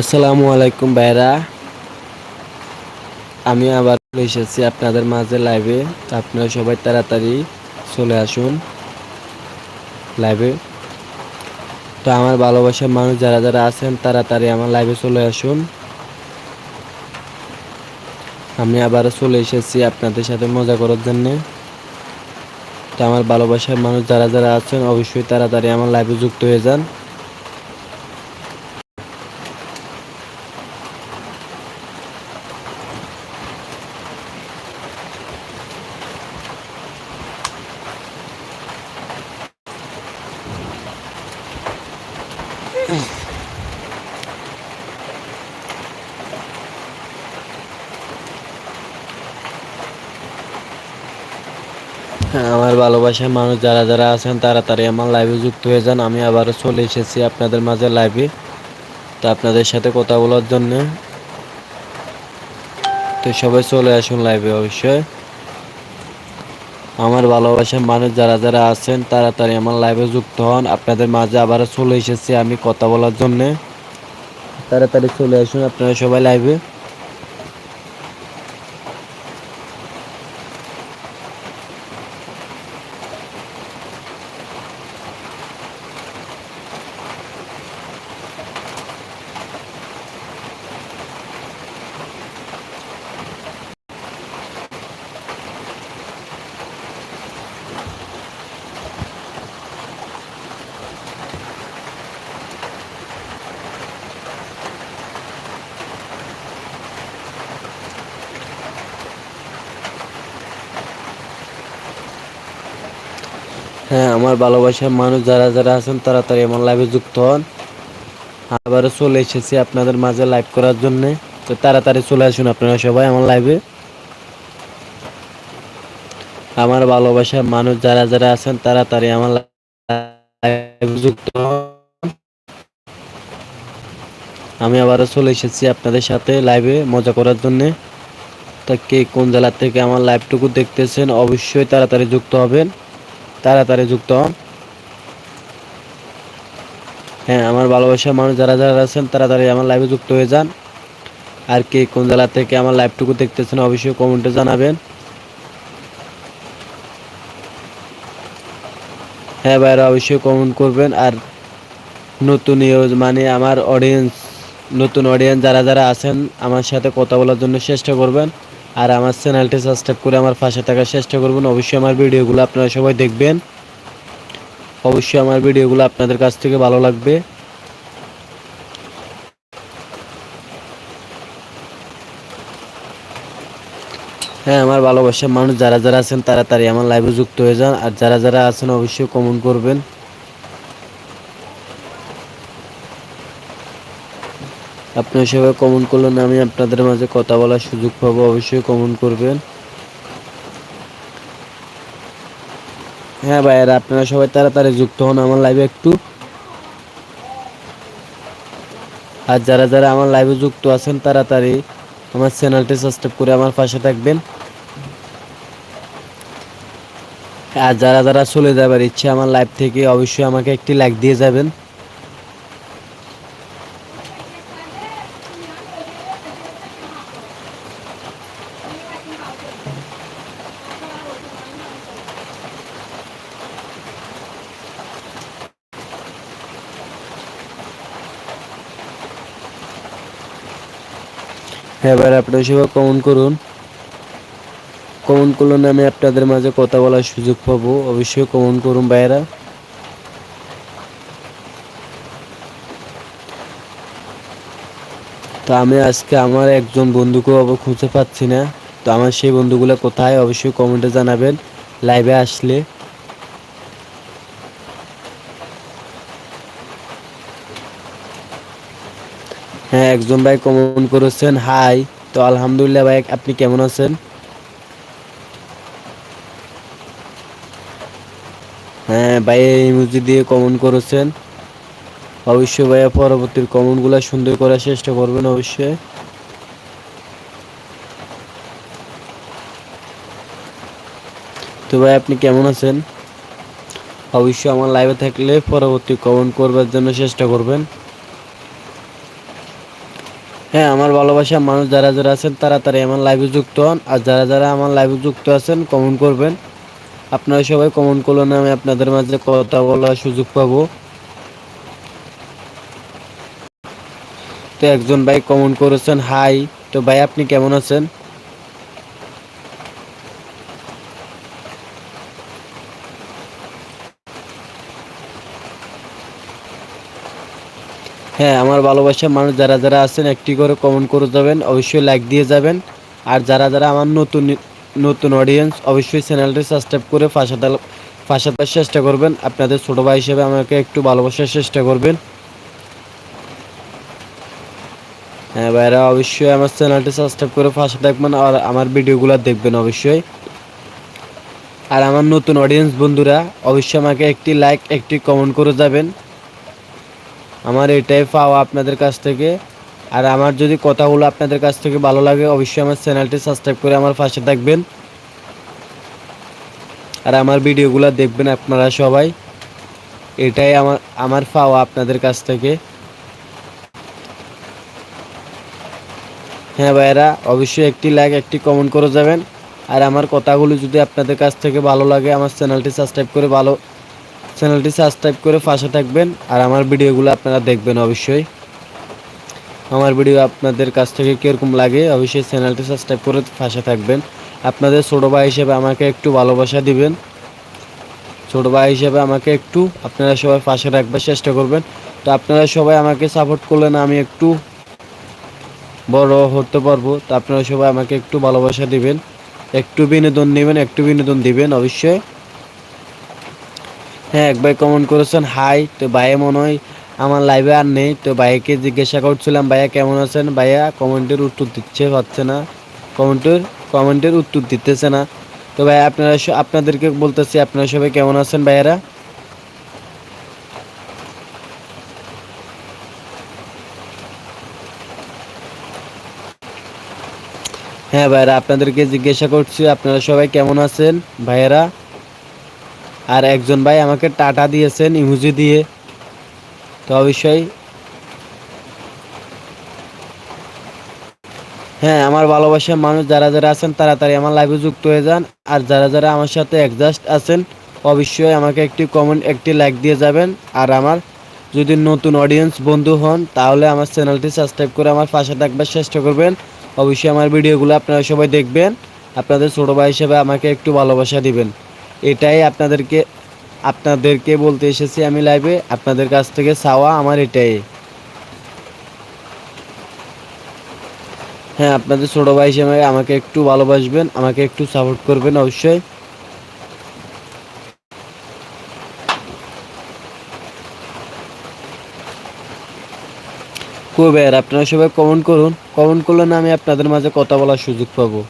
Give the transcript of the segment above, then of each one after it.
আসসালামু আলাইকুম ভাইরা। আমি আবার এসেছি আপনাদের মাঝে লাইভে আপনারা সবাই তাড়াতাড়ি চলে আসুন লাইভে তো আমার ভালোবাসার মানুষ যারা যারা আছেন, তাড়াতাড়ি আমার লাইভে চলে আসুন। আমি আবার চলে এসেছি আপনাদের সাথে মজা করার জন্যে। তো আমার ভালোবাসার মানুষ যারা যারা আছেন, অবশ্যই তাড়াতাড়ি আমার লাইভে যুক্ত হয়ে যান। আমার ভালোবাসার মানুষ যারা যারা আছেন তাড়াতাড়ি আমার লাইভে যুক্ত হয়ে যান। আমি আবারও চলে এসেছি আপনাদের মাঝে লাইভে তো আপনাদের সাথে কথা বলার জন্য তো সবাই চলে আসুন লাইভে অবশ্যই। আমার ভালোবাসার মানুষ যারা যারা আছেন তাড়াতাড়ি আমার লাইভে যুক্ত হন। আপনাদের মাঝে আবারও চলে এসেছি আমি কথা বলার জন্যে। তাড়াতাড়ি চলে আসুন আপনারা সবাই লাইভে হ্যাঁ আমার ভালোবাসার মানুষ যারা যারা আছেন তাড়াতাড়ি আমার লাইভে যুক্ত হন। আবারও চলে এসেছি আপনাদের মাঝে লাইভ করার জন্যে। তো তাড়াতাড়ি চলে আসুন আপনারা সবাই আমার লাইভে আমার ভালোবাসার মানুষ যারা যারা আছেন তাড়াতাড়ি আমার লাইভে যুক্ত হন। আমি আবারও চলে এসেছি আপনাদের সাথে লাইভে মজা করার জন্যে। তা কে কোন জেলা থেকে আমার লাইভটুকু দেখতেছেন অবশ্যই তাড়াতাড়ি যুক্ত হবেন। তাড়াতাড়ি যুক্ত হন। হ্যাঁ আমার ভালোবাসার মানুষ যারা যারা আছেন, তাড়াতাড়ি আমার লাইভে যুক্ত হয়ে যান। আর কে কোন জেলা থেকে আমার লাইভটুকু দেখতেছেন, অবশ্যই কমেন্টে জানাবেন। হ্যাঁ ভাইরা অবশ্যই কমেন্ট করবেন। আর নতুন মানে আমার অডিয়েন্স নতুন অডিয়েন্স যারা যারা আছেন, আমার সাথে কথা বলার জন্য চেষ্টা করবেন। আর আমার চ্যানেলটি সাবস্ক্রাইব করে আমার পাশে থাকার চেষ্টা করবেন। অবশ্যই আমার ভিডিওগুলো আপনারা সবাই দেখবেন। অবশ্যই আমার ভিডিওগুলো আপনাদের কাছ থেকে ভালো লাগবে। হ্যাঁ আমার ভালোবাসার মানুষ যারা যারা আছেন তাড়াতাড়ি আমার লাইভে যুক্ত হয়ে যান। আর যারা যারা আছেন, অবশ্যই কমেন্ট করবেন। আপনার সবাই কমেন্ট করলেন, আমি আপনাদের মাঝে কথা বলার সুযোগ পাবো, অবশ্যই কমেন্ট করবেন। হ্যাঁ ভাইয়ারা, আপনারা সবাই তাড়াতাড়ি যুক্ত হন আমার লাইভে একটু। আর যারা যারা আমার লাইভে যুক্ত আছেন, তাড়াতাড়ি আমার চ্যানেলটি সাবস্ক্রাইব করে আমার পাশে থাকবেন। আর যারা যারা চলে যাবার ইচ্ছে আমার লাইভ থেকে, অবশ্যই আমাকে একটি লাইক দিয়ে যাবেন। এবার আপনারা সবাই কমেন্ট করুন। কমেন্ট করলে আমি আপনাদের মাঝে কথা বলার সুযোগ পাবো। অবশ্যই কমেন্ট করুন ভাইয়েরা। তো আমি আজকে আমার একজন বন্ধুকেও আবার খুঁজে পাচ্ছি না। তো আমার সেই বন্ধুগুলো কোথায়? অবশ্যই কমেন্টে জানাবেন। লাইভে আসলে। হ্যাঁ একজন ভাই কমেন্ট করেছেন হাই তো আলহামদুলিল্লাহ ভাই, আপনি কেমন আছেন? হ্যাঁ ভাই ইমোজি দিয়ে কমেন্ট করেছেন। অবশ্যই ভাইয়া, পরবর্তীর কমেন্টগুলো সুন্দর করার চেষ্টা করবেন অবশ্যই। তো ভাই, আপনি কেমন আছেন? অবশ্যই আমার লাইভে থাকলে পরবর্তী কমেন্ট করবার জন্য চেষ্টা করবেন। হ্যাঁ আমার ভালোবাসা মানুষ যারা যারা আছেন তাড়াতাড়ি আমার লাইভে যুক্ত হন। আর যারা যারা আমার লাইভে যুক্ত আছেন কমেন্ট করবেন। আপনারা সবাই কমেন্ট করলেন আমি আপনাদের মাঝে কথা বলার সুযোগ পাবো। তো একজন ভাই কমেন্ট করেছেন হাই তো ভাই আপনি কেমন আছেন? হ্যাঁ আমার ভালোবাসা মানুষ যারা যারা আছেন, একটি করে কমেন্ট করে যাবেন, অবশ্যই লাইক দিয়ে যাবেন। আর যারা যারা আমার নতুন নতুন অডিয়েন্স অবশ্যই চ্যানেলটি সাবস্ক্রাইব করে ফাঁসাতে ফাঁসাতে চেষ্টা করবেন। আপনাদের ছোটো ভাই হিসেবে আমাকে একটু ভালোবাসার চেষ্টা করবেন। হ্যাঁ ভাইরা, অবশ্যই আমার চ্যানেলটি সাবস্ক্রাইব করে পাশে থাকবেন আর আমার ভিডিওগুলো দেখবেন অবশ্যই। আর আমার নতুন অডিয়েন্স বন্ধুরা, অবশ্যই আমাকে একটি লাইক একটি কমেন্ট করে যাবেন। আমার এটাই পাওয়া আপনাদের কাছ থেকে। আর আমার যদি কথাগুলো আপনাদের কাছ থেকে ভালো লাগে, অবশ্যই আমার চ্যানেলটি সাবস্ক্রাইব করে আমার পাশে থাকবেন। আর আমার ভিডিওগুলো দেখবেন আপনারা সবাই। এটাই আমার আমার পাওয়া আপনাদের কাছ থেকে। হ্যাঁ ভাইয়েরা, অবশ্যই একটি লাইক একটি কমেন্ট করে যাবেন। আর আমার কথাগুলো যদি আপনাদের কাছ থেকে ভালো লাগে, আমার চ্যানেলটি সাবস্ক্রাইব করে ভালো চ্যানেলটি সাবস্ক্রাইব করে পাশে থাকবেন আর আমার ভিডিওগুলো আপনারা দেখবেন অবশ্যই। আমার ভিডিও আপনাদের কাছ থেকে কীরকম লাগে অবশ্যই চ্যানেলটি সাবস্ক্রাইব করে পাশে থাকবেন। আপনাদের ছোটো ভাই হিসেবে আমাকে একটু ভালোবাসা দিবেন। ছোটো ভাই হিসেবে আমাকে একটু আপনারা সবাই পাশে রাখবার চেষ্টা করবেন। তো আপনারা সবাই আমাকে সাপোর্ট করলেন, আমি একটু বড় হতে পারব। তো আপনারা সবাই আমাকে একটু ভালোবাসা দিবেন, একটু বিনোদন নেবেন, একটু বিনোদন দিবেন অবশ্যই। হ্যাঁ এক ভাই কমেন্ট করেছেন হাই তো ভাইয়া মনে হয় আমার লাইভে আর নেই। তো ভাইয়াকে জিজ্ঞাসা করছিলাম, ভাইয়া কেমন আছেন? ভাইয়া কমেন্টের উত্তর দিচ্ছে, পাচ্ছে না। কমেন্টের কমেন্টের উত্তর দিতেছে না। তো ভাই আপনারা আপনাদেরকে বলতেছি, আপনারা সবাই কেমন আছেন ভাইয়ারা? হ্যাঁ ভাইরা আপনাদেরকে জিজ্ঞাসা করছি, আপনারা সবাই কেমন আছেন ভাইয়েরা? আর একজন ভাই আমাকে টাটা দিয়েছেন, ইমুজি দিয়ে। তো অবশ্যই। হ্যাঁ আমার ভালোবাসার মানুষ যারা যারা আছেন, তাড়াতাড়ি আমার লাইভে যুক্ত হয়ে যান। আর যারা যারা আমার সাথে অ্যাডজাস্ট আছেন, অবশ্যই আমাকে একটি কমেন্ট একটি লাইক দিয়ে যাবেন। আর আমার যদি নতুন অডিয়েন্স বন্ধু হন, তাহলে আমার চ্যানেলটি সাবস্ক্রাইব করে আমার পাশে থাকবার চেষ্টা করবেন। অবশ্যই আমার ভিডিওগুলো আপনারা সবাই দেখবেন। আপনাদের ছোটো ভাই হিসেবে আমাকে একটু ভালোবাসা দিবেন। এটাই আপনাদেরকে আপনাদেরকে বলতে এসেছি আমি লাইভে আপনাদের কাছ থেকে চাওয়া আমার এটাই। হ্যাঁ আপনাদের ছোটো ভাই হিসেবে আমাকে একটু ভালোবাসবেন, আমাকে একটু সাপোর্ট করবেন অবশ্যই। কুবের আপনারা সবাই কমেন্ট করুন। কমেন্ট করলে না আমি আপনাদের মাঝে কথা বলার সুযোগ পাবো।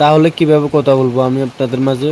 তাহলে কীভাবে কথা বলব আমি আপনাদের মাঝে?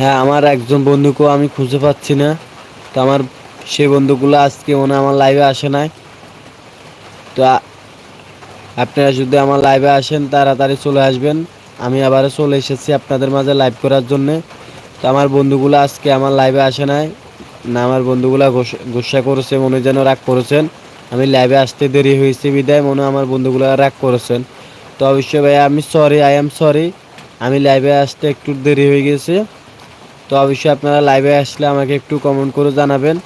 হ্যাঁ আমার একজন বন্ধুকেও আমি খুঁজে পাচ্ছি না। তো আমার সেই বন্ধুগুলো আজকে মনে আমার লাইভে আসে নাই। তো আপনারা যদি আমার লাইভে আসেন, তাড়াতাড়ি চলে আসবেন। আমি আবার চলে এসেছি আপনাদের মাঝে লাইভ করার জন্যে। তো আমার বন্ধুগুলো আজকে আমার লাইভে আসে নাই। না, আমার বন্ধুগুলো গোসা করেছে, মনে যেন রাগ করেছেন। আমি লাইভে আসতে দেরি হয়েছে বিদায়, মনে আমার বন্ধুগুলো রাগ করেছেন। তো অবশ্যই ভাই আমি সরি আই এম সরি আমি লাইভে আসতে একটু দেরি হয়ে গেছে। তো অবশ্যই আপনারা লাইভে আসলে আমাকে একটু কমেন্ট করে জানাবেন।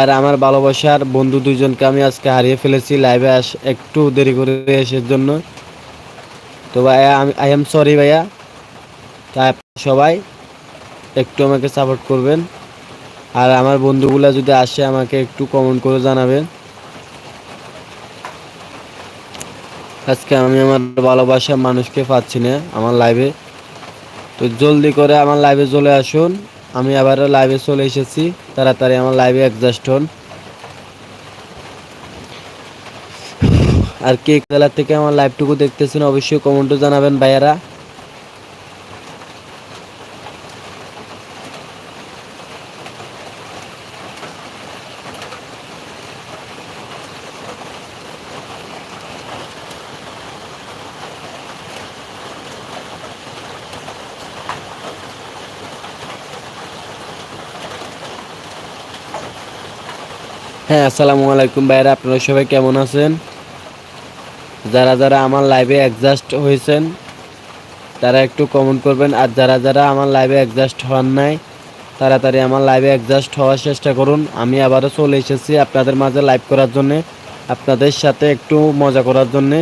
আর আমার ভালোবাসার বন্ধু দুইজনকে আমি আজকে হারিয়ে ফেলেছি লাইভে আস, একটু দেরি করে এসের জন্য। তো ভাইয়া, আমি আই এম সরি ভাইয়া। তাই সবাই একটু আমাকে সাপোর্ট করবেন। আর আমার বন্ধুগুলা যদি আসে আমাকে একটু কমেন্ট করে জানাবেন। আজকে আমি আমার ভালোবাসার মানুষকে পাচ্ছি না আমার লাইভে তো জলদি করে আমার লাইভে চলে আসুন। আমি আবারও লাইভে চলে এসেছি। তাড়াতাড়ি আমার লাইভে অ্যাডজাস্ট হন। আর কে খেলার থেকে আমার লাইভটুকু দেখতেছেন অবশ্যই কমেন্টও জানাবেন ভাইয়ারা। হ্যাঁ আসসালামু আলাইকুম ভাইরা, আপনারা সবাই কেমন আছেন? যারা যারা আমার লাইভে অ্যাডজাস্ট হয়েছেন, তারা একটু কমেন্ট করবেন। আর যারা যারা আমার লাইভে অ্যাডজাস্ট হওয়ার নাই, তাড়াতাড়ি আমার লাইভে অ্যাডজাস্ট হওয়ার চেষ্টা করুন। আমি আবারও চলে এসেছি আপনাদের মাঝে লাইভ করার জন্যে, আপনাদের সাথে একটু মজা করার জন্যে।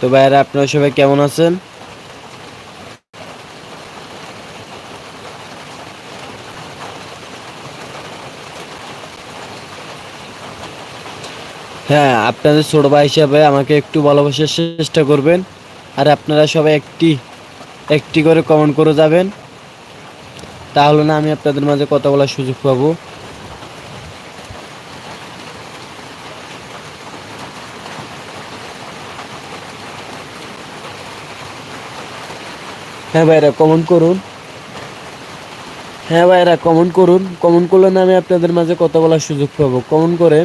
তো ভাইরা, আপনারা সবাই কেমন আছেন? হ্যাঁ আপনাদের ছোট ভাই হিসাবে আমাকে একটু ভালোবাসার চেষ্টা করবেন। আর আপনারা সবাই একটি একটি করে কমেন্ট করে যাবেন। তাহলে না আমি আপনাদের মাঝে কথা বলার সুযোগ পাবো। হ্যাঁ ভাইরা কমেন্ট করুন। হ্যাঁ ভাইরা কমেন্ট করুন। কমেন্ট করলে না আমি আপনাদের মাঝে কথা বলার সুযোগ পাবো। কমেন্ট করে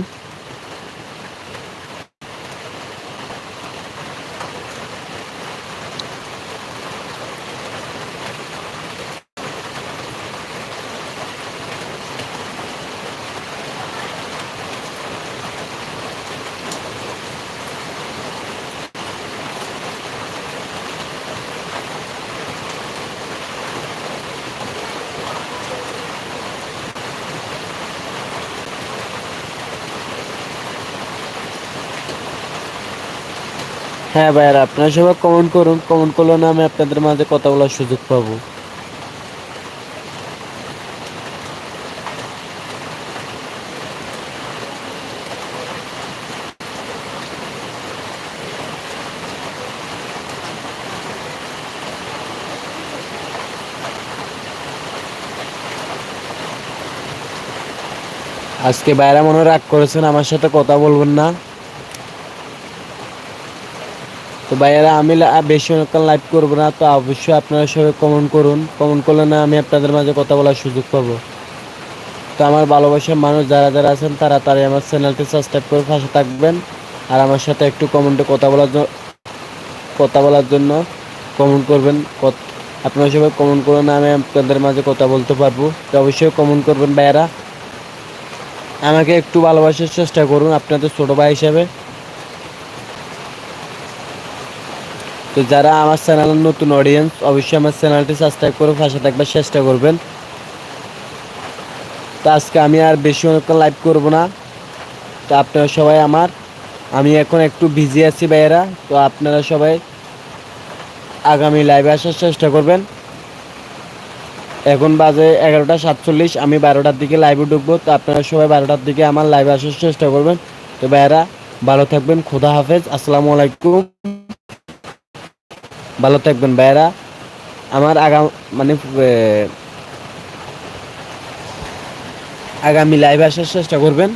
হ্যাঁ ভাইয়ারা, আপনারা সবাই কমেন্ট করুন। কমেন্ট করলে না আমি আপনাদের মাঝে কথা বলার সুযোগ পাবো। আজকে বাইরা মনে রাগ করেছেন, আমার সাথে কথা বলবেন না। তো ভাইয়ারা, আমি লা- বেশি অনেকক্ষণ লাইভ করব না, তো অবশ্যই আপনারা সবাই কমেন্ট করুন। কমেন্ট করলে না আমি আপনাদের মাঝে কথা বলার সুযোগ পাবো। তো আমার ভালোবাসার মানুষ যারা যারা আছেন, তারা তারাই আমার চ্যানেলটি সাবস্ক্রাইব করে পাশে থাকবেন। আর আমার সাথে একটু কমেন্টে কথা বলার জন্য কথা বলার জন্য কমেন্ট করবেন। আপনারা সবাই কমেন্ট করুন আমি আপনাদের মাঝে কথা বলতে পারব। তো অবশ্যই কমেন্ট করবেন ভাইয়ারা। আমাকে একটু ভালোবাসার চেষ্টা করুন, আপনাদের ছোটো ভাই হিসাবে। তো যারা আমার চ্যানেলের নতুন অডিয়েন্স অবশ্যই আমার চ্যানেলটি সাবস্ক্রাইব করে পাশে থাকবার চেষ্টা করবেন। তো আজকে আমি আর বেশি অনেকক্ষণ লাইভ করব না। তো আপনারা সবাই আমার, আমি এখন একটু বিজি আছি ভাইয়েরা। তো আপনারা সবাই আগামী লাইভে আসার চেষ্টা করবেন। এখন বাজে এগারোটা সাতচল্লিশ, আমি বারোটার দিকে লাইভে ঢুকবো। তো আপনারা সবাই বারোটার দিকে আমার লাইভে আসার চেষ্টা করবেন। তো ভাইয়েরা, ভালো থাকবেন, খোদা হাফেজ, আসসালামু আলাইকুম। ভালো থাকবেন ভাইয়েরা। আমার আগাম মানে আগামী লাইভ আসার চেষ্টা করবেন।